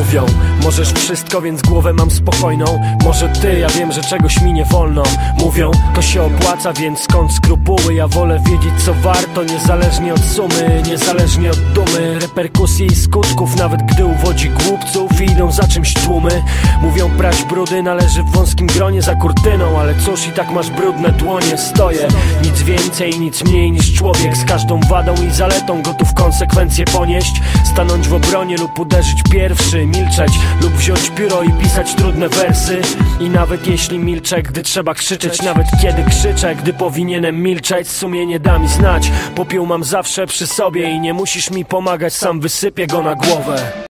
Mówią, możesz wszystko, więc głowę mam spokojną. Może ty, ja wiem, że czegoś mi nie wolno. Mówią, to się opłaca, więc skąd skrupuły? Ja wolę wiedzieć co warto, niezależnie od sumy Niezależnie od dumy, reperkusji i skutków Nawet gdy uwodzi głupców i idą za czymś tłumy. Mówią, prać brudy należy w wąskim gronie za kurtyną Ale cóż, i tak masz brudne dłonie, stoję. Nic więcej, nic mniej niż człowiek Z każdą wadą i zaletą gotów konsekwencje ponieść. Stanąć w obronie lub uderzyć pierwszy Milczeć lub wziąć pióro i pisać trudne wersy. I nawet jeśli milczę, gdy trzeba krzyczeć Nawet kiedy krzyczę, gdy powinienem milczeć Sumienie da mi znać, popiół mam zawsze przy sobie I nie musisz mi pomagać, sam wysypię go na głowę